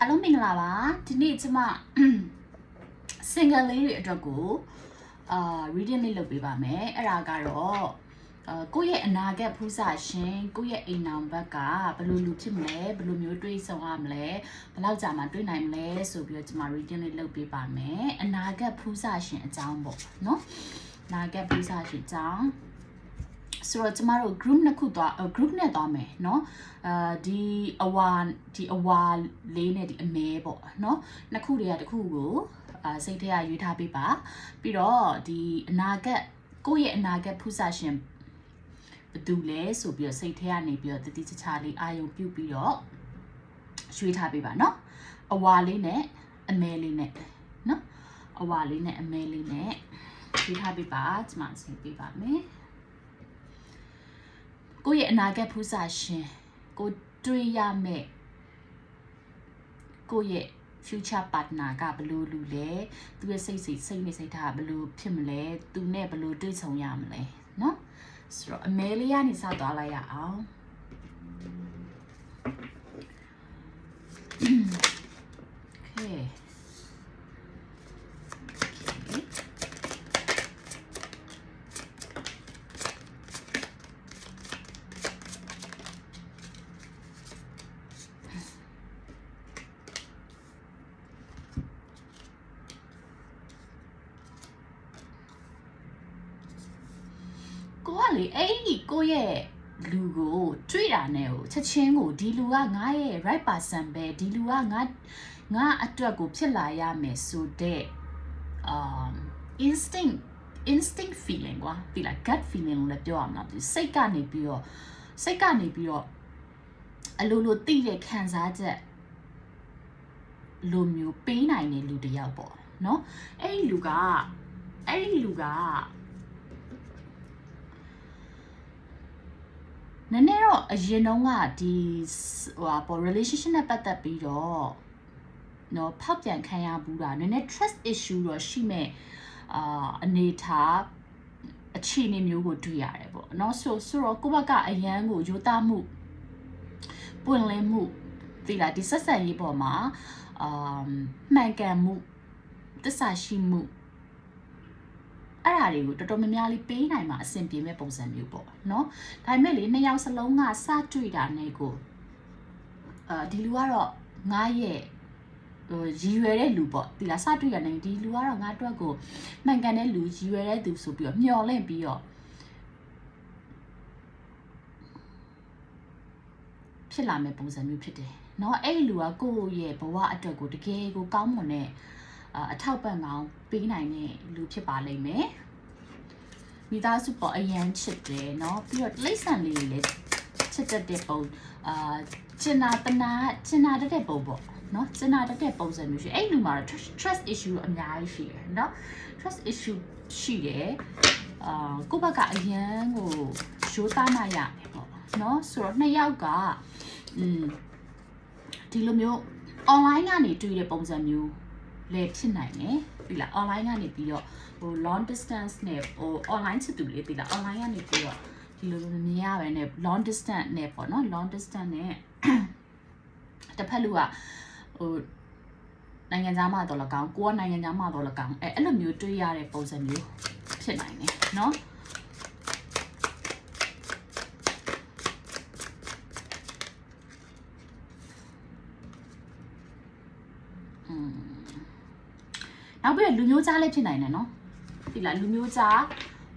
အားလုံးမင်္ဂလာပါဒီနေ့ကျမ single လေးတွေအတွက်ကိုအာ reading လေးလုပ်ပေးပါမယ်အဲ့ဒါကတော့အာကိုယ့်ရဲ့အနာဂတ်ဖူးစာရှင်ကိုယ့်ရဲ့အိမ်နောင်ဘက်ကဘယ်လိုလူဖြစ်မလဲဘယ်လိုမျိုးတွေးဆောင်ရမလဲဘယ်လောက်ကြာမှတွေးနိုင်မလဲဆိုပြီးတော့ကျမ reading လေးလုပ်ပေးပါမယ်အနာဂတ်ဖူးစာရှင်အကြောင်းပေါ့နော်အနာဂတ်ဖူးစာရှင်အကြောင်း ဆိုတော့ကျမတို့ group နှစ်ခုသွား group နဲ့သွားမယ်เนาะအာဒီအဝါဒီအဝါလေးနဲ့ဒီအမဲပေါ့เนาะနှစ်ခုတည်းကတစ်ခုကိုအာစိတ်ထဲကရွေးထားပေးပါပြီးတော့ဒီအနာဂတ်ကိုယ့်ရဲ့အနာဂတ်ဖူးစာရှင်ဘယ်သူလဲဆိုပြီးတော့စိတ်ထဲကနေပြီးတော့တတိချာချာလေးအာယုံပြုတ်ပြီးတော့ရွေးထားပေးပါเนาะအဝါလေးနဲ့အမဲလေးနဲ့เนาะအဝါလေးနဲ့အမဲလေးနဲ့ရွေးထားပေးပါကျွန်မအစီပေးပါမယ် ကိုယ့်ရဲ့အနာဂတ်ဖူးစာရှင်ကိုတွေးရမယ်ကိုယ့်ရဲ့ future partner ကဘယ်လိုလူလဲသူရဲ့စိတ်စိတ်စိတ်နေစိတ်ထားကဘယ်လိုဖြစ်မလဲသူနဲ့ဘယ်လိုတွေ့ဆုံရမလဲเนาะဆိုတော့အမဲလေးကနေစသွားလိုက်ရအောင် Okay. Okay. အဲ့ဒီကိုရဲ့လူကိုတွေ့တာနဲ့ကိုချက်ချင်းကိုဒီလူကငါရဲ့ right person ပဲဒီလူကငါငါအတွက်ကိုဖြစ်လာရမယ်ဆိုတဲ့ um instinct instinct feeling ကွာဒီလား gut feeling လို့လည်းပြောရမှာဒီစိတ်ကနေပြီးတော့စိတ်ကနေပြီးတော့အလိုလိုသိတဲ့ခံစားချက်လိုမျိုးပေးနိုင်တဲ့လူတစ်ယောက်ပေါ့နော်အဲ့ဒီလူကအဲ့ဒီလူက နည်းနည်းတော့အရင်တုန်းကဒီဟိုဟာပေါ့ relationship နဲ့ပတ်သက်ပြီးတော့နော်ဖောက်ပြန်ခံရဘူးတာနည်းနည်း trust issue တော့ရှိမဲ့အာအနေထားအခြေအနေမျိုးကိုတွေ့ရတယ်ပေါ့နော်ဆိုဆိုတော့ကိုယ့်ဘက်ကအရန်ကိုရိုးသားမှုပွင့်လင်းမှုဒီလားဒီဆက်ဆံရေးပေါ်မှာအာမှန်ကန်မှုတစ္ဆာရှိမှု အဲ့ဓာတွေကိုတော်တော်များများလေးပေးနိုင်မှာအဆင်ပြေမဲ့ပုံစံမျိုးပေါ့နော်ဒါပေမဲ့လေနှစ်ယောက်စလုံးကစတွေ့တာနဲ့ကိုအာဒီလူကတော့ငါရဲ့ဟိုရည်ရွယ်တဲ့လူပေါ့ဒီလားစတွေ့ရနေဒီလူကတော့ငါအတွက်ကိုမှန်ကန်တဲ့လူရည်ရွယ်တဲ့သူဆိုပြီးတော့မျှော်လင့်ပြီးတော့ဖြစ်လာမဲ့ပုံစံမျိုးဖြစ်တယ်เนาะအဲ့ဒီလူကကိုယ့်ရဲ့ဘဝအတွက်ကိုတကယ်ကိုကောင်းမွန်တဲ့ အာအထောက်ပံ့ကောင်းပေးနိုင်တဲ့လူဖြစ်ပါလိမ့်မယ်မိသားစုပေါ်အရန်ချစ်တယ်เนาะပြီးတော့လိမ့်ဆန်လေးတွေလည်းချစ်တတ်တဲ့ပုံအာကျင်နာတနာကျင်နာတတ်တဲ့ပုံပေါ့เนาะကျင်နာတတ်တဲ့ပုံစံမျိုးရှိအဲ့လူမှာတော့ trust- trust issue တော့အများကြီးရှိတယ်เนาะ trust issue ရှိတယ်အာကိုယ့်ဘက်ကအရန်ကိုရိုးသားမှရမယ်ပေါ့เนาะဆိုတော့နှစ်ယောက်ကอืมဒီလိုမျိုး online ကနေတွေ့တဲ့ပုံစံမျိုး လည်းဖြစ်နိုင်တယ်ပြီလား online ကနေပြီးတော့ဟို long distance နဲ့ဟို online ချစ်သူလေးပြီလား online ကနေပြီးတော့ဒီလိုမျိုးမြင်ရပါနဲ့ long distance နဲ့ပေါ့နော် long distance နဲ့ တစ်ဖက်လူကဟိုနိုင်ငံသားမှတော့လကောင်းကိုကနိုင်ငံသားမှတော့လကောင်းအဲအဲ့လိုမျိုးတွေ့ရတဲ့ပုံစံမျိုးဖြစ်နိုင်တယ်เนาะ နောက်ပြီးတော့လူမျိုးကြားလည်းဖြစ်နိုင်တယ်เนาะဒီလားလူမျိုးကြား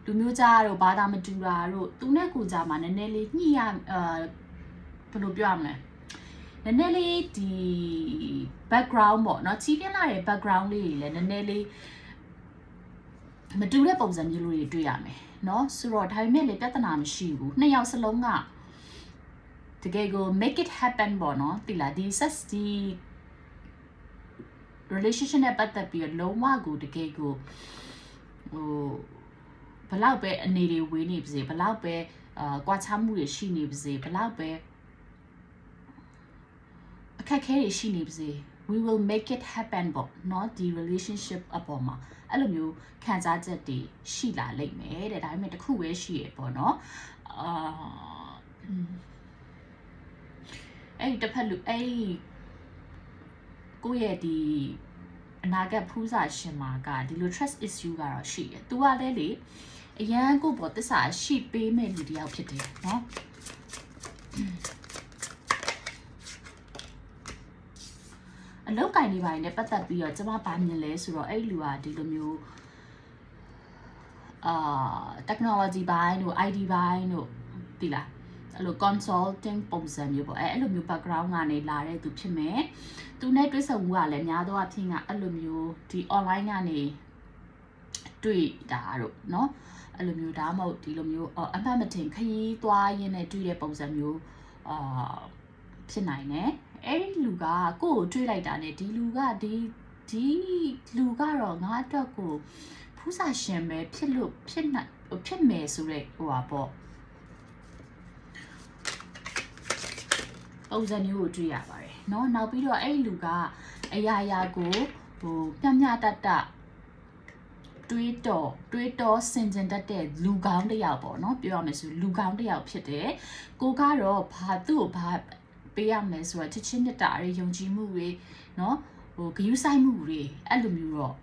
လူမျိုးကြားတို့ဘာသာမတူတာတို့သူနဲ့ကိုကြားမှာနည်းနည်းလေးညှိရအာဘယ်လိုပြောရမလဲနည်းနည်းလေးဒီ background ပေါ့เนาะကြီးပြင်းလာတဲ့ background လေးတွေလည်းနည်းနည်းလေးမတူတဲ့ပုံစံမျိုးလိုတွေတွေ့ရမယ်เนาะဆိုတော့ဒါပေမဲ့လေပြဿနာမရှိဘူးနှစ်ယောက်စလုံးကတကယ်ကို make it happen ပေါ့เนาะတိလာဒီ sex ဒီ relationship နဲ့ပတ်သက်ပြီးတော့လုံးဝကိုတကယ်ကိုဟိုဘလောက်ပဲအနေတွေဝေးနေပါစေဘလောက်ပဲအာကွာခြားမှုတွေရှိနေပါစေဘလောက်ပဲအခက်အခဲတွေရှိနေပါစေ we will make it happen ပေါ့เนาะဒီ relationship အပေါ်မှာအဲ့လိုမျိုးခံစားချက်တွေရှိလာလိမ့်မယ်တဲ့ဒါပေမဲ့တစ်ခုပဲရှိရပေါ့เนาะအာอืมအဲ့ဒီတစ်ဖက်လူအဲ့ဒီ ကိုယ့်ရဲ့ဒီအနာဂတ်ဖူးစာရှင်မာကဒီလို trust issue ကတော့ရှိတယ်။ तू ကလည်းလေအရန်ကိုပေါ်တစ္ဆာရှိပေးမဲ့လူတစ်ယောက်ဖြစ်တယ်နော်အလောက်ကင်နေပိုင်းနဲ့ပတ်သက်ပြီးတော့ကျမဗာမြင်လဲဆိုတော့အဲ့လူကဒီလိုမျိုးအာ technology ဘိုင်းတို့ ID ဘိုင်းတို့ဒီလားအဲ့လို consulting ပုံစံမျိုးပေါ့အဲ့အဲ့လိုမျိုး background ကနေလာတဲ့သူဖြစ်မယ် သူနဲ့တွေ့ဆုံမှုကလည်းများသောအားဖြင့်ကအဲ့လိုမျိုးဒီ online ကနေတွေ့တာတို့เนาะအဲ့လိုမျိုးဒါမှမဟုတ်ဒီလိုမျိုးအမှတ်မတင်ခရီးသွားရင်းနဲ့တွေ့တဲ့ပုံစံမျိုးအာဖြစ်နိုင်တယ်အဲ့ဒီလူကကိုယ့်ကိုတွေးလိုက်တာ ਨੇ ဒီလူကဒီဒီလူကတော့ငါအတွက်ကိုဖူးစာရှင်ပဲဖြစ်လို့ဖြစ်နိုင်ဖြစ်မယ်ဆိုတဲ့ဟိုပါပေါ့ပုံစံမျိုးကိုတွေ့ရပါတယ် ် เนาะနောက်ပြီးတော့အဲ့ဒီလူကအရာရာကိုဟိုပြမျှတတ်တတွေးတော်တွေးတော်စင်ကြင်တတ်တဲ့လူကောင်းတစ်ယောက်ပေါ့နော်ပြောရမယ်ဆိုလူကောင်းတစ်ယောက်ဖြစ်တယ်ကိုကတော့ဘာသူ့ကိုဘာပေးရမယ်ဆိုတော့ချစ်ချင်းမြတ်တာတွေယုံကြည်မှုတွေနော်ဟိုဂရုစိုက်မှုတွေအဲ့လိုမျိုးတော့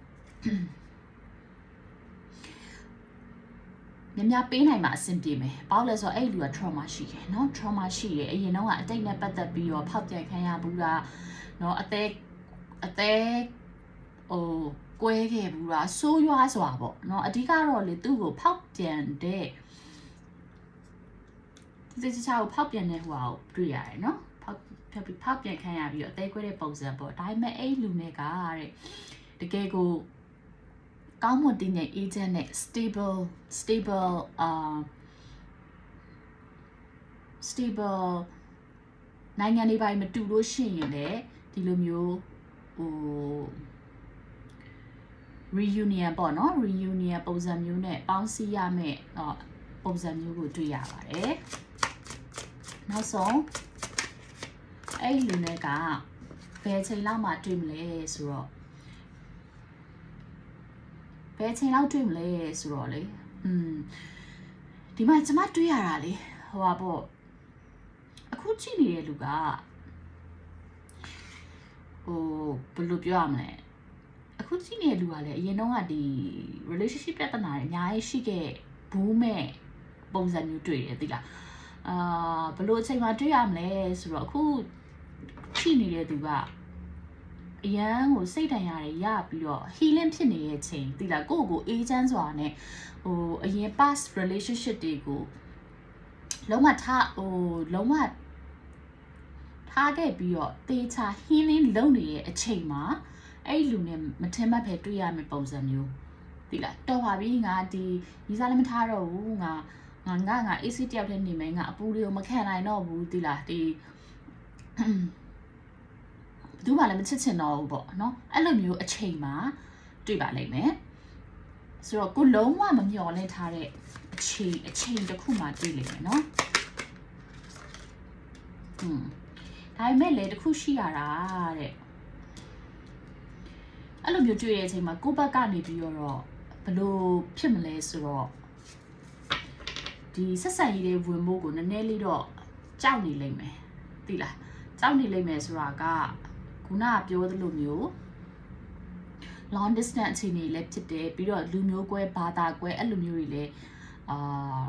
မြများပေးနိုင်မှာအဆင်ပြေမယ်။ဘာလို့လဲဆိုတော့အဲ့လူက trauma ရှိတယ်เนาะ trauma ရှိတယ်အရင်တော့ကအတိတ်နဲ့ပတ်သက်ပြီးတော့ဖောက်ပြန်ခံရဘူးလားเนาะအသက်အသက်ဟိုကွဲခဲ့ဘူးလားဆိုးရွားစွာပေါ့เนาะအဓိကတော့လေသူ့ကိုဖောက်ပြန်တဲ့ဒီစချာကိုဖောက်ပြန်တဲ့ဟိုဟာကိုတွေ့ရတယ်เนาะဖောက်ဖောက်ဖောက်ပြန်ခံရပြီးတော့အသေးကွဲတဲ့ပုံစံပေါ့ဒါပေမဲ့အဲ့လူနဲ့ကတဲ့တကယ်ကို ကောင်းမွန်တည်ငြိမ် agent နဲ့ stable stable အာ stable နိုင်ငံတွေပိုင်းမတူလို့ရှိရင်လည်းဒီလိုမျိုးဟို reunion ပေါ့နော် reunion ပုံစံမျိုးနဲ့ပေါင်းစည်းရမယ့်ပုံစံမျိုးကိုတွေ့ရပါတယ်နောက်ဆုံးအဲ့ဒီလူနဲ့ကဘယ်ချိန်လောက်မှတွေ့မလဲဆိုတော့ ဘယ်ချိန်လောက်တွေ့မလဲဆိုတော့လေอืมဒီမှာကျမတွေ့ရတာလေဟိုပါပေါ့အခုကြည့်နေတဲ့လူကဟိုဘယ်လိုပြောရမလဲအခုကြည့်နေတဲ့လူကလည်းအရင်တော့ကဒီ relationship ပြဿနာတွေအများကြီးရှိခဲ့ဘူးမဲ့ပုံစံမျိုးတွေ့တယ်သိလားအာဘယ်လိုအချိန်မှတွေ့ရမလဲဆိုတော့အခုကြည့်နေတဲ့သူက အရန်ကိုစိတ်တန်ရာတွေရပြီးတော့ healing ဖြစ်နေတဲ့အချိန်တိလားကိုယ့်ကိုအေးချမ်းစွာနဲ့ဟိုအရင် past relationship တွေကိုလုံးဝထားဟိုလုံးဝထားခဲ့ပြီးတော့တေချာ healing လုပ်နေတဲ့အချိန်မှာအဲ့လူနဲ့မထင်မှတ်ပဲတွေ့ရမယ့်ပုံစံမျိုးတိလားတော်ပါပြီငါဒီရီစားလည်းမထားတော့ဘူးငါငါငါငါ AC တယောက်တည်းနေမယ်ငါအပူတွေကိုမခံနိုင်တော့ဘူးတိလားဒီ ဘယ်သူမှလည်းမချစ်ချင်တော့ဘူးပေါ့နော်အဲ့လိုမျိုးအချိန်မှာတွေ့ပါလိမ့်မယ်ဆိုတော့ကိုလုံးဝမမျှော်လင့်ထားတဲ့အချိန်အချိန်တစ်ခုမှတွေ့လိမ့်မယ်နော်ဟွန်းဒါပေမဲ့လေတခုရှိရတာတဲ့အဲ့လိုမျိုးတွေ့တဲ့အချိန်မှာကိုယ့်ဘက်ကနေပြီးတော့ဘလို့ဖြစ်မလဲဆိုတော့ဒီဆက်ဆံရေးတွေဝင်ဖို့ကိုနည်းနည်းလေးတော့ကြောက်နေလိမ့်မယ်သိလားကြောက်နေလိမ့်မယ်ဆိုတာက ခုနကပြောသလိုမျိုး long distance အခြေအနေလည်းဖြစ်တယ်ပြီးတော့လူမျိုးကွဲဘာသာကွဲအဲ့လိုမျိုးတွေလည်းအာ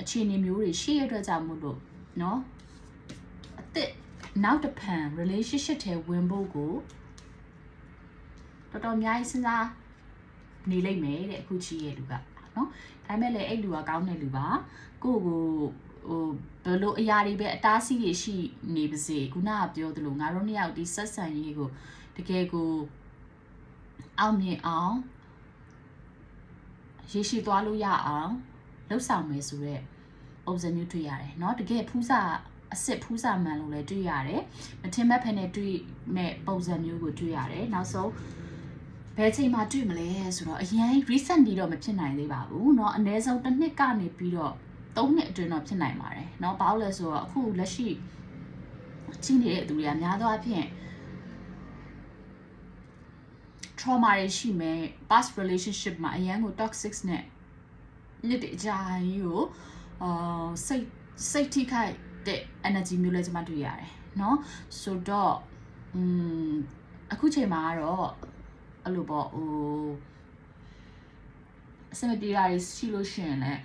အခြေအနေမျိုးတွေရှိရတဲ့ကြောင့်မို့လို့เนาะအစ်စ်နောက်တစ်ဖန် relationship ထဲဝင်ဖို့ကိုတော်တော်အများကြီးစဉ်းစားနေလိမ့်မယ်တဲ့အခုချီရဲ့လူကเนาะဒါပေမဲ့လည်းအဲ့လူကကောင်းတဲ့လူပါကိုကိုဟို ဘယ်လိုအရာတွေပဲအတားဆီးတွေရှိနေပါစေခုနကပြောသလိုငါတို့နှစ်ယောက်ဒီဆက်ဆံရေးကိုတကယ်ကိုအောင်မြင်အောင်ရရှိသွားလို့ရအောင်လှုပ်ဆောင်မယ်ဆိုတော့ပုံစံမျိုးတွေ့ရတယ်เนาะတကယ်ဖူးစာအစ်စ်ဖူးစာမှန်လို့လည်းတွေ့ရတယ်မထင်မဲ့ဖက်နဲ့တွေ့မဲ့ပုံစံမျိုးကိုတွေ့ရတယ်နောက်ဆုံးဘယ်ချိန်မှတွေ့မလဲဆိုတော့အရင် recently တော့မဖြစ်နိုင်သေးပါဘူးเนาะအနည်းဆုံးတစ်နှစ်ကနေပြီးတော့ ၃နှစ်အတွင်းတော့ဖြစ်နိုင်ပါတယ်เนาะဘာလို့လဲဆိုတော့အခုလက်ရှိချင်းနေတဲ့သူတွေကများသောအားဖြင့် trauma တွေရှိမယ် past relationship မှာအရန်ကို toxic နဲ့နှစ်တကြိုင်ကိုအာစိတ်စိတ်ထိခိုက်တဲ့ energy မျိုးလည်းကျွန်မတွေ့ရတယ်เนาะဆိုတော့อืม အခုချိန်မှာကတော့အဲ့လိုပေါ့ဟိုအစမပြေတာတွေရှိလို့ရှိရင်လည်း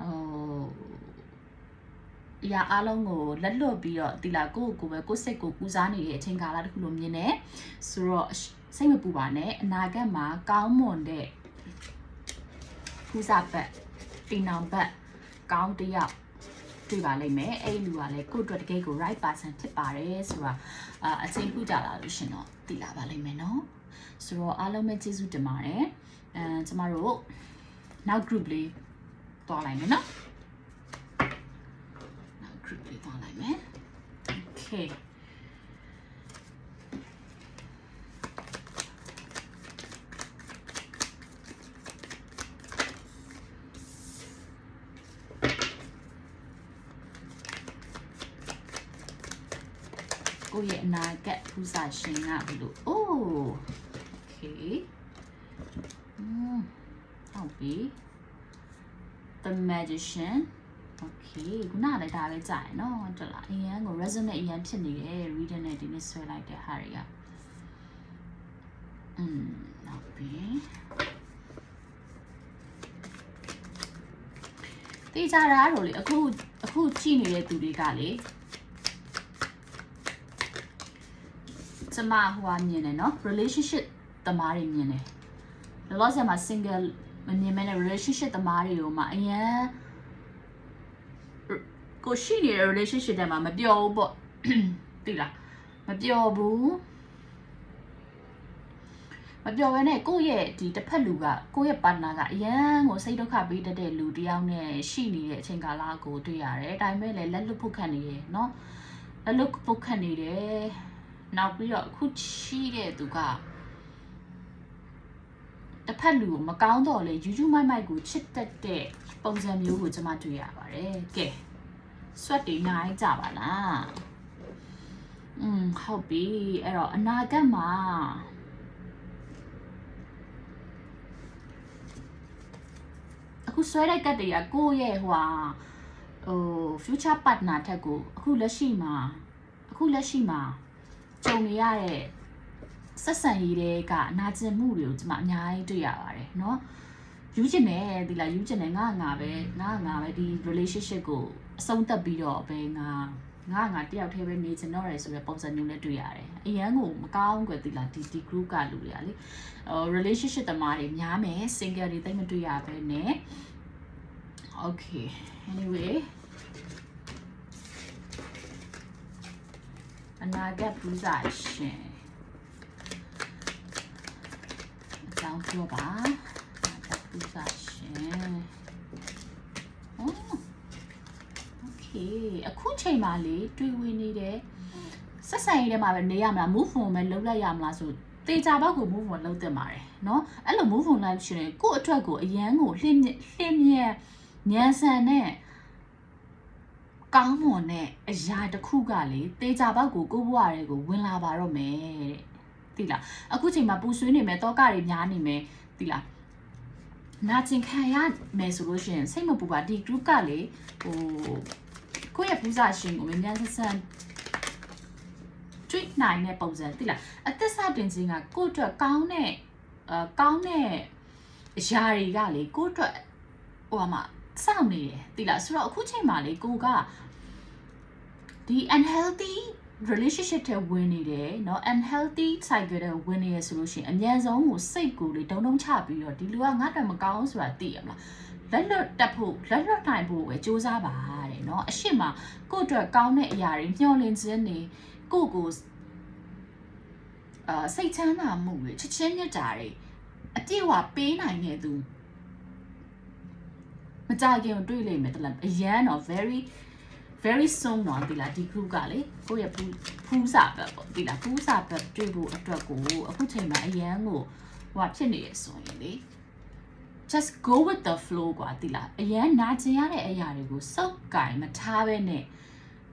ဟိုအရာအလုံးကိုလက်လွတ်ပြီးတော့ဒီလာကိုယ့်ကိုယ်ပဲကိုယ့်စိတ်ကိုပူစားနေတဲ့အချိန်ကာလတစ်ခုလိုမြင်နေဆိုတော့စိတ်မပူပါနဲ့အနာဂတ်မှာကောင်းမွန်တဲ့ဖူးစာပတ်တင်နောင်ပတ်ကောင်းတစ်ယောက်တွေ့ပါလိမ့်မယ်အဲ့ဒီလူကလည်းကိုယ့်အတွက်တကယ်ကို right person ဖြစ်ပါတယ်ဆိုတာအာအချိန်ခုကြလာလို့ရှင်တော့သိလာပါလိမ့်မယ်နော်ဆိုတော့အားလုံးပဲကျေးဇူးတင်ပါတယ်အဲကျမတို့နောက် group လေး တွားလိုက်မယ်နော်နောက် group လေးတွားလိုက်မယ် okay ကိုယ့်ရဲ့အနာဂတ်ဖူးစာရှင်ကဘယ်လိုအိုး okay อืมဟုတ်ပြီ the magician okay ခုနကလည်းဒါပဲကြာရယ်နော်တော်လားအရင်က resonate အရင်ဖြစ်နေတယ် reader နဲ့ဒီနေ့ဆွဲလိုက်တဲ့ဟာတွေကอืมဟုတ်ပြီတေးကြတာတော့လေအခုအခုကြည့်နေတဲ့သူတွေကလေကျမဟိုဟာမြင်တယ်နော် relationship တမားတွေမြင်တယ်လောလောဆယ်မှာ single မမြင်မဲနဲ့ relationship တမားတွေကိုမှအရင်ကိုရှိနေတဲ့ relationship ထဲမှာမပြောဘူးပေါ့သိလားမပြောဘူးမပြောဘဲနဲ့ကိုယ့်ရဲ့ဒီတစ်ဖက်လူကကိုယ့်ရဲ့ partner ကအရန်ကိုစိတ်ဒုက္ခပေးတတ်တဲ့လူတစ်ယောက်နဲ့ရှိနေတဲ့အချိန်ကာလကိုတွေ့ရတယ်။ဒါပေမဲ့လည်းလက်လွတ်ဖို့ခတ်နေတယ်နော်။လက်လွတ်ဖို့ခတ်နေတယ်။နောက်ပြီးတော့အခုရှိတဲ့သူက တစ်ဖက်လူကိုမကောင်းတော့လေယူးယူးမိုက်မိုက်ကိုချစ်တတ်တဲ့ပုံစံမျိုးကိုကျွန်မတွေ့ရပါတယ်။ကဲဆွတ်တွေနိုင်ကြပါလား။อืมဟုတ်ပြီအဲ့တော့အနာဂတ်မှာအခုဆွဲတဲ့ကတ်တွေကကိုယ့်ရဲ့ဟိုဟာဟို future partner ထက်ကိုအခုလက်ရှိမှာအခုလက်ရှိမှာကြုံနေရတဲ့ ဆက်ဆံရေးတွေကနာကျင်မှုတွေကိုကျွန်မအများကြီးတွေ့ရပါတယ်เนาะယူကျင်တယ်ဒီလားယူကျင်တယ်ငါငါပဲငါငါပဲဒီ relationship ကိုအဆုံးသတ်ပြီးတော့ပဲငါငါငါတယောက်တည်းပဲနေချင်တော့တယ်ဆိုတဲ့ပုံစံမျိုးနဲ့တွေ့ရတယ်အရန်ကိုမကောင်းကွယ်ဒီလားဒီဒီ group ကလူတွေကလေဟို relationship တမားတွေများမယ် single တွေတိတ်မတွေ့ရဘဲနဲ့ okay anyway အနာဂတ်ပူဇာရှင် အကြောင်းပြောပါအနာဂတ်ပူဇာရှင်ဟော okay အခုချိန်မှာလေတွေ့ဝင်နေတယ်ဆက်ဆံရေးထဲမှာပဲနေရမလား move on ပဲလုပ်လိုက်ရမလားဆိုတေချာဘောက်ကို move on လုပ်တင်ပါတယ်เนาะအဲ့လို move on လိုက်ရှင်ရင်ကို့အတွက်ကိုအရန်ကိုလှင့်လှင့်မြဲညံဆန်နဲ့ကောင်းမွန်တဲ့အရာတစ်ခုကလေတေချာဘောက်ကိုကို့ဘဝတွေကိုဝင်လာပါတော့မယ်တဲ့ တိလားအခုချိန်မှာပူဆွေးနေမယ်တောကတွေများနေမယ်တိလားနာကျင်ခံရမယ်ဆိုလို့ရှိရင်စိတ်မပူပါဒီ group ကလေဟိုကိုယ့်ရဲ့ပူဇာရှင်ကိုမြန်မြန်ဆန်ဆန်တွေ့နိုင်တဲ့ပုံစံတိလားအသက်စတင်ခြင်းကကိုယ့်အတွက်ကောင်းတဲ့အာကောင်းတဲ့အရာတွေကလေကိုယ့်အတွက်ဟိုမှာစောင့်နေတယ်တိလားဆိုတော့အခုချိန်မှာလေကိုကဒီ unhealthy relationship ထဲဝင်နေတယ်เนาะ unhealthy cycle ထဲဝင်နေရဆိုလို့ရှိရင်အမြန်ဆုံးကိုစိတ်ကိုလေဒုံဒုံချပြီးတော့ဒီလူကငါ့အတွက်မကောင်းဆိုတာသိရမလားလက်လွတ်တက်ဖို့လက်လွတ်နိုင်ဖို့ပဲစူးစမ်းပါတဲ့เนาะအရှိမကိုယ့်အတွက်ကောင်းတဲ့အရာတွေမျှော်လင့်ခြင်းတွေကိုယ့်ကိုအာစိတ်ချမ်းသာမှုတွေချစ်ချင်းမြတ်တာတွေအပြည့်အဝပေးနိုင်တဲ့သူမကြခင်ကိုတွေ့လိမ့်မယ်တလားအရန်တော့ very very soon တော့ဒီလားဒီ group ကလေကိုယ့်ရဲ့ဖူးဖူးစာဘက်ပေါ့ဒီလားဖူးစာဘက်တွေ့ဖို့အတွက်ကိုအခုချိန်မှာအရန်ကိုဟိုဖြစ်နေရဆိုရင်လေ just go with the flow กว่าတိလားအရန်နာကျင်ရတဲ့အရာတွေကိုစုပ်ကင်မထားဘဲနဲ့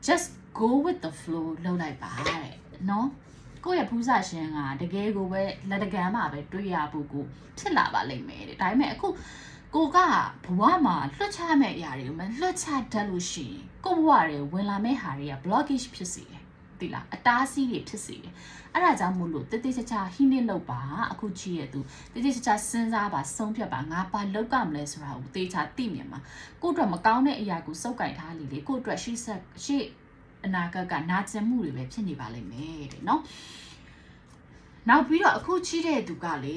just go with the flow လုပ်လိုက်ပါတဲ့နော်ကိုယ့်ရဲ့ဖူးစာရှင်ကတကယ်ကိုပဲလက်တကမ်းမှာပဲတွေ့ရဖို့ကိုဖြစ်လာပါလိမ့်မယ်တဲ့ဒါပေမဲ့အခု ကိုကဘဝမှာလွှတ်ချမဲ့အရာတွေကိုမလွှတ်ချတတ်လို့ရှိရင်ကို့ဘဝတွေဝင်လာမဲ့ဟာတွေက blockage ဖြစ်စေတယ်တိလားအတားစီးတွေဖြစ်စေတယ်အဲ့ဒါကြောင့်မို့လို့တိတိကျကျဟင်းနေလောက်ပါအခုကြည့်ရသူတိတိကျကျစဉ်းစားပါဆုံးဖြတ်ပါငါဘာလောက်ကမလဲဆိုတာကိုသေချာသိမြင်ပါကိုယ့်အတွက်မကောင်းတဲ့အရာကိုစုပ်ကင်ထားလေလေကိုယ့်အတွက်ရှေ့ဆက်ရှေ့အနာဂတ်ကနာကျင်မှုတွေပဲဖြစ်နေပါလိမ့်မယ်တဲ့နော်နောက်ပြီးတော့အခုချီးတဲ့သူကလေ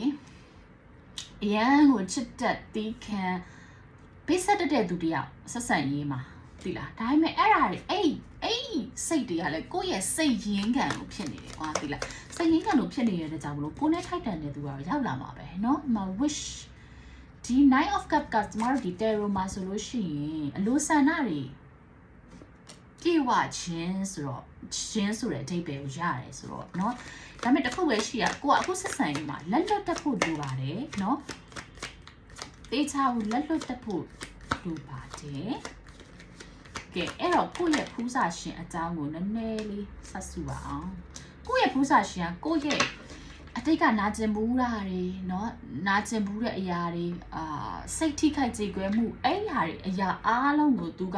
အရန်ကိုချစ်တက်တီးခံပေးဆက်တတ်တဲ့သူတယောက်ဆက်ဆံရေးမှာသိလားဒါပေမဲ့အဲ့ဓာတွေအဲ့အဲ့စိတ်တွေကလည်းကိုယ့်ရဲ့စိတ်ရင်းခံလို့ဖြစ်နေတယ်ကွာသိလားစိတ်ရင်းခံလို့ဖြစ်နေတဲ့ကြောင့်မလို့ကိုယ်နဲ့ထိုက်တန်တဲ့သူကတော့ရောက်လာမှာပဲเนาะမ wish ဒီ nine of cup ကကျမတို့ဒီ tarot မှာဆိုလို့ရှိရင်အလိုဆန္ဒတွေ ပြေဝခြင်းဆိုတော့ခြင်းဆိုတဲ့အဓိပ္ပာယ်ကိုရတယ်ဆိုတော့เนาะဒါပေမဲ့တစ်ခုပဲရှိရကိုကအခုဆက်ဆံရေးမှာလက်လွတ်တက်ဖို့လိုပါတယ်เนาะတေချာကိုလက်လွတ်တက်ဖို့လိုပါတယ်ကဲအဲ့တော့ကိုယ့်ရဲ့ဖူးစာရှင်အကြောင်းကိုနည်းနည်းလေးဆက်စုပါအောင်ကိုယ့်ရဲ့ဖူးစာရှင်ကကိုယ့်ရဲ့အတိတ်ကနာကျင်ဘူးတာတွေเนาะနာကျင်ဘူးတဲ့အရာတွေအာစိတ်ထိခိုက်ကြေကွဲမှုအဲ့ဒီဟာတွေအရာအားလုံးကိုသူက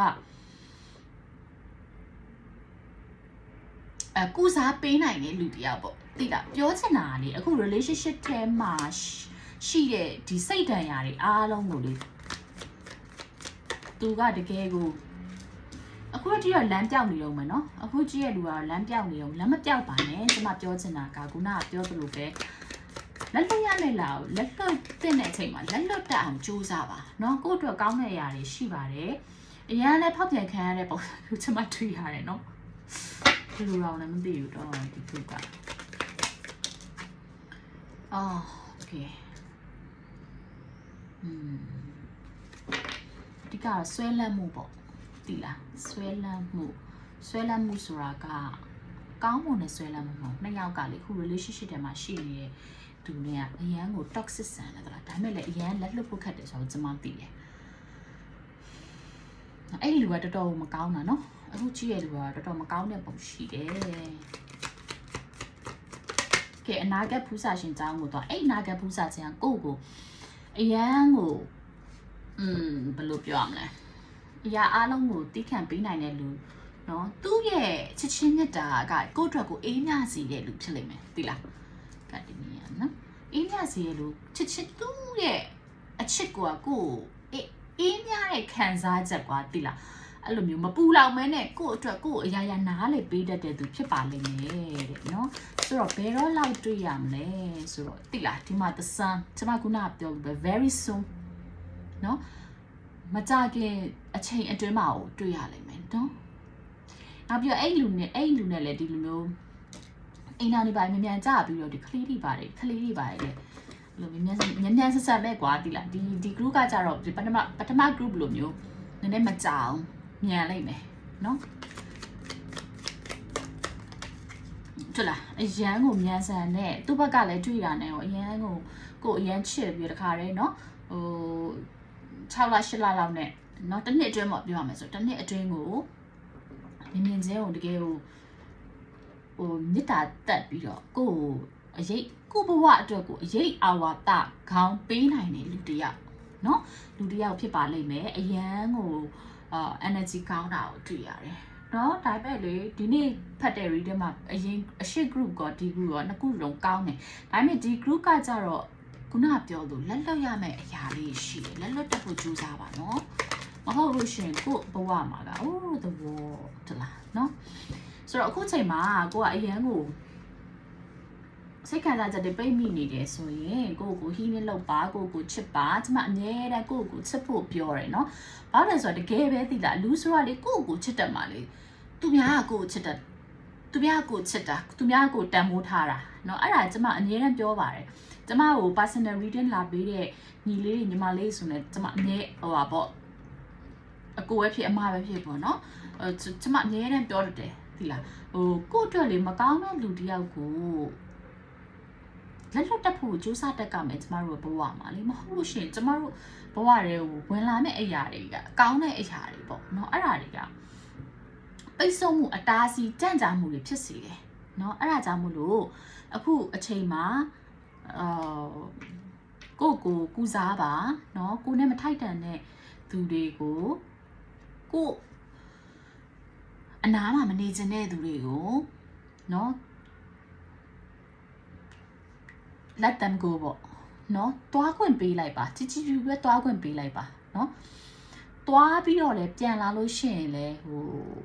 အဲကုစားပေးနိုင်တဲ့လူတယောက်ပေါ့သိလားပြောချင်တာကလေအခု relationship ထဲမှာရှိတဲ့ဒီစိတ်ဒဏ်ရာတွေအားလုံးကိုလေသူကတကယ်ကိုအခုကြည့်ရလမ်းပြောင်နေတော့မယ်နော်အခုကြည့်ရလူကလမ်းပြောင်နေတော့လမ်းမပြောင်ပါနဲ့ကျွန်မပြောချင်တာကခုနကပြောသလိုပဲလက်လွတ်ရလက်လာလက်လွတ်တဲ့အချိန်မှာလက်လွတ်တတ်အောင်ကြိုးစားပါနော်ကိုယ့်အတွက်ကောင်းတဲ့အရာတွေရှိပါတယ်အရင်လည်းဖောက်ပြန်ခံရတဲ့ပုံစံကျွန်မတွေ့ရတယ်နော် นาะဘယ်လိုတော့လည်းမသိဘူးတော့ဒီခုကအော်โอเคอืมဒီကဆွဲလန့်မှုပေါ့တိလားဆွဲလန့်မှုဆွဲလန့်မှုဆိုတာကကောင်းမွန်တဲ့ဆွဲလန့်မှုမဟုတ်နှစ်ယောက်ကလေခု relationship ထဲမှာရှိနေတဲ့သူတွေကအရန်ကို toxic ဆန်တယ်တလားဒါပေမဲ့လည်းအရန်လက်လွတ်ဖို့ခက်တယ်ဆိုတော့ကျွန်မသိတယ်အဲ့ဒီလူကတော်တော်မကောင်းတာနော် အခုကြည့်ရလူကတော်တော်မကောင်းတဲ့ပုံရှိတယ်ကဲအနာဂတ်ဖူးစာရှင်ကျောင်းကိုတော့အဲ့အနာဂတ်ဖူးစာရှင်ကကိုယ့်ကိုအရန်ကိုอืมဘယ်လိုပြောရမလဲအရာအားလုံးကိုတီးခံပေးနိုင်တဲ့လူနော်သူ့ရဲ့ချစ်ချင်းမြတ်တာကကိုယ့်အတွက်ကိုအေးမြစေတဲ့လူဖြစ်လိမ့်မယ်သိလားကတ်ဒီနီယာနော်အေးမြစေတဲ့လူချစ်ချစ်သူ့ရဲ့အချစ်ကိုကကိုယ်အေးအေးမြတဲ့ခံစားချက်ကွာသိလား အဲ့လိုမျိုးမပူလောင်မဲနဲ့ကိုယ့်အတွက်ကိုယ့်အရာရာနားလေပေးတတ်တဲ့သူဖြစ်ပါလိမ့်မယ်တဲ့နော်ဆိုတော့ဘယ်တော့လောက်တွေ့ရမလဲဆိုတော့သိလားဒီမှာ the sun ကျွန်မခုနကပြောလို့ပဲ very soon နော်မကြခင်အချိန်အတွင်းမှာကိုတွေ့ရလိမ့်မယ်နော်နောက်ပြီးတော့အဲ့လူနဲ့အဲ့လူနဲ့လည်းဒီလိုမျိုးအိမ်တော်နေပါမြန်မြန်ကြပြီးတော့ဒီကလေးတွေပါတယ်ကလေးတွေပါတယ်လေလိုမြန်မြန်မြန်ဆက်ဆက်မဲ့ကွာဒီလားဒီဒီ group ကကြတော့ဒီပထမပထမ group လိုမျိုးနည်းနည်းမကြောင် မြန်လိုက်မယ်နော်တွေ့လားအရန်ကိုမြန်ဆန်နဲ့သူ့ဘက်ကလည်းတွေ့တာနဲ့ရောအရန်ကိုကိုအရန်ချစ်ပြီးတခါတည်းနော်ဟို6လ8လလောက်နဲ့နော်တစ်နှစ်အတွင်းပေါ့ပြောရမယ်ဆိုတစ်နှစ်အတွင်းကိုမြင်မြင်ချင်းကိုတကယ်ကိုဟိုမေတ္တာတက်ပြီးတော့ကိုကိုအရေးကိုဘဝအတွက်ကိုအရေးအာဝါတခေါင်းပေးနိုင်တဲ့လူတယောက်နော်လူတယောက်ဖြစ်ပါလိမ့်မယ်အရန်ကိုဟ အာ energy ကောင်းတာကိုတွေ့ရတယ်နော်ဒါပေမဲ့လေဒီနေ့ဖတ်တဲ့ reader မှာအရင်အရှိ group ကဒီ group ကနှစ်ခုလုံးကောင်းတယ်ဒါပေမဲ့ဒီ group ကကြတော့ခုနပြောလို့လက်လွတ်ရမယ့်အရာလေးရှိတယ်လက်လွတ်တက်ဖို့ကြိုးစားပါနော်မဟုတ်လို့ရှင်ကို့ဘဝမှာကအိုး the war တလားနော်ဆိုတော့အခုချိန်မှာကိုကအရန်ကို စိတ်ခံစားချက်တွေပိတ်မိနေတယ်ဆိုရင်ကိုကိုဟီးနေလောက်ပါကိုကိုချစ်ပါကျမအမြဲတမ်းကိုကိုချစ်ဖို့ပြောတယ်နော်ဘာလို့လဲဆိုတော့တကယ်ပဲသိလားလူဆိုတာလေကိုကိုချစ်တတ်မှာလေသူများကကိုချစ်တတ်သူများကိုချစ်တာသူများကိုတန်ဖိုးထားတာเนาะအဲ့ဒါကျမအမြဲတမ်းပြောပါတယ်ကျမကို personal reading လာပေးတဲ့ညီလေးတွေညီမလေးဆိုနေကျမအမြဲဟိုပါပေါ့အကိုပဲဖြစ်အမပဲဖြစ်ပေါ့เนาะအဲကျမအမြဲတမ်းပြောတတ်တယ်ဒီလားဟိုကို့အတွက်လေမကောင်းတဲ့လူတယောက်ကို လက်လွတ်တက်ဖို့ကြိုးစားတတ်ကမယ်ကျမတို့ဘဝမှာလေမဟုတ်လို့ရှင်ကျမတို့ဘဝတွေကိုဝင်လာမယ့်အရာတွေကအကောင်းတဲ့အရာတွေပေါ့နော်အဲ့ဒါတွေကပိတ်ဆို့မှုအတားစီကြံ့ကြာမှုတွေဖြစ်စေတယ်နော်အဲ့ဒါကြောင့်မလို့အခုအချိန်မှာအာကိုကိုကူစားပါနော်ကိုနဲ့မထိုက်တန်တဲ့သူတွေကိုကိုအနာမှာမနေချင်တဲ့သူတွေကိုနော် let them go ပေါ့နော်တွားခွင့်ပေးလိုက်ပါချစ်ချစ်ဖြူပဲတွားခွင့်ပေးလိုက်ပါနော်တွားပြီးတော့လေပြန်လာလို့ရှိရင်လေဟို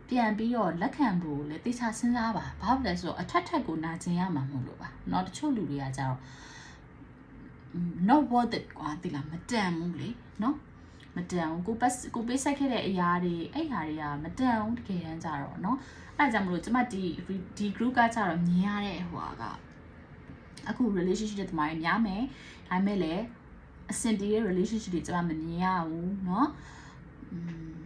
ပြန်ပြီးတော့လက်ခံဖို့လေတေချာစဉ်းစားပါဘာဖြစ်လဲဆိုတော့အထက်ထက်ကိုနာကျင်ရမှာမဟုတ်လို့ပါเนาะတချို့လူတွေကကြတော့ not worth it ကွာတိလားမတန်ဘူးလေเนาะမတန်ဘူးကိုပတ်ကိုပေးဆက်ခဲ့တဲ့အရာတွေအဲ့ဟာတွေကမတန်ဘူးတကယ်တမ်းကြတော့เนาะအဲ့ဒါကြောင့်မလို့ကျမဒီဒီ group ကကြတော့မြင်ရတဲ့ဟိုဟာက အခု relationship တွေတမိုင်းများမယ်ဒါပေမဲ့လည်းအဆင်ပြေတဲ့ relationship တွေကျမမမြင်ရဘူးเนาะอืม